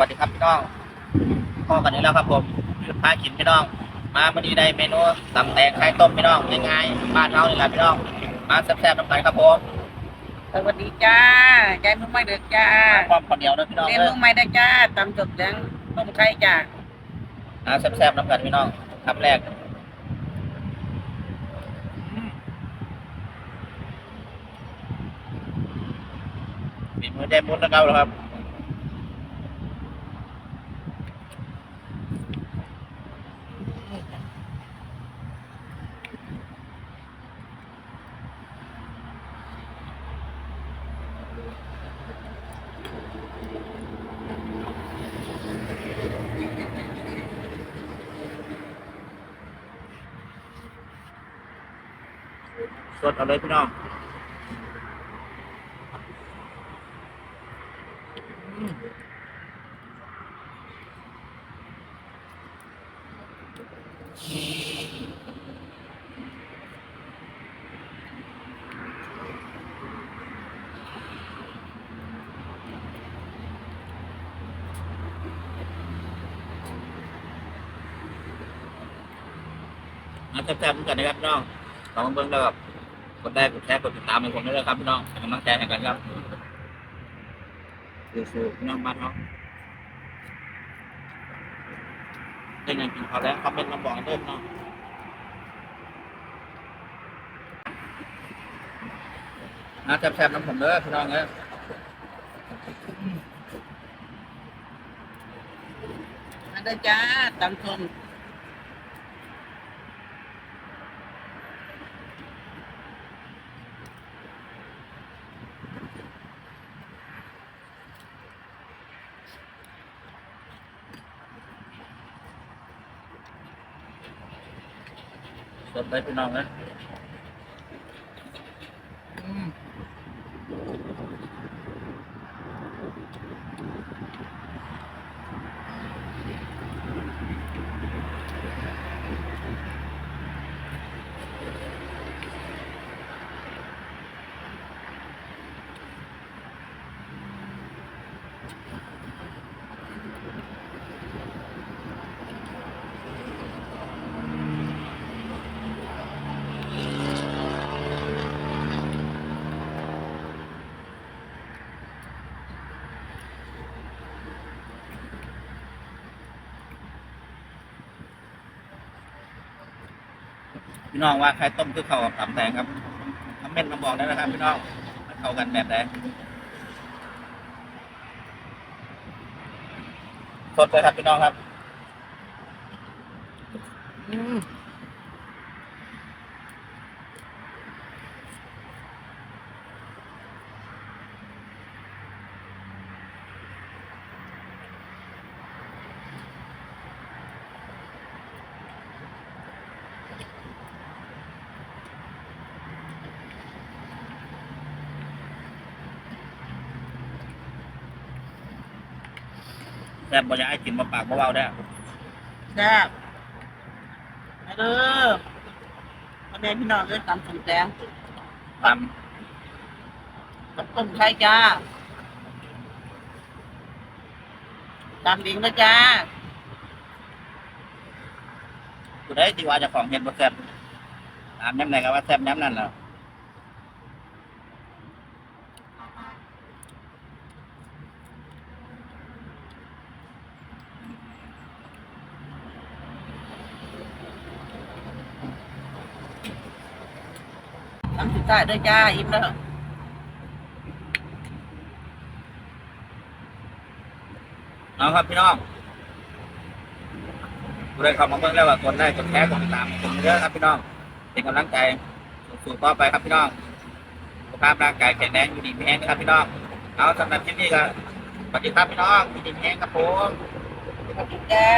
สวัสดีครับพี่น้องพ่อกันนี้แล้วครับผมยุดพากินพี่น้อง มาวันนี้ได้เมนูตำแตงไข่ต้มพี่น้องง่ายๆบ้านเรานี่แหละพี่น้อง มาแซ่บๆน้ำกันครับผมสวัสดีจ้าใจมึงไม่เด็กจ้าพร้อมข้าวเหนียวด้วยพี่น้องเรียนเอ้มึยงไม่ได้จ้าตำจบแดงต้มไข่จ้ามาแซ่บๆน้ำกันพี่น้องคำแรกมีมือได้มุดนะครับครับ สดเอาเลยพี่น้องมาแซ่บๆเหมือนกันนะครับพี่น้องลองมาเบิ่งแล้วครับกดได้กดแชร์กดติดตามให้ผมด้วยนะครับพี่น้องเป็นกำลังใจให้กันครับสู้ๆพี่น้องบ้านเขาได้เงินกินพอแล้วคอมเมนต์มาบอกกันเด้อพี่น้องนะแซ่บๆน้ำผมเด้อพี่น้องเอ้ยมาได้จ้าตำส้ม ดไลยพี่น้องนะ พี่น้องว่าใครต้มคือเข้ากับตำแตงครับคอมเมนต์มาบอกได้นะครับ พี่น้องมันเข้ากันแบบไหนสดเลยครับพี่น้องครับ แซ่บบ่อยากให้กินมาปากเบาๆได้อแซ่บมาเด้อมาเด้อพี่น้องเอ้ยตำส้มแดงตกับต้มไข่จ้าตำดิงนะจ้าำกูได้ที่ว่าเจะของเห็นบ่แซ่บตามย้ำไหนก็ว่าแซ่บย้ำนั่นแหละ ตำสุดท้ายด้วยจ้าอิ่มแล้วเอาครับพี่น้องกูได้เข้ามาเบิ่งแล้วว่ากดได้กดแชร์กดติดตามผมเยอะครับพี่น้องเป็นกำลังใจสู้ๆต่อไปครับพี่น้องสุขภาพร่างกายแข็งแรงอยู่ดีมีแห้งนะครับพี่น้องเอาสำหรับคลิปนี้ก็สวัสดีครับพี่น้องอยู่ดีมีแห้งครับผมสวัสดีจ้า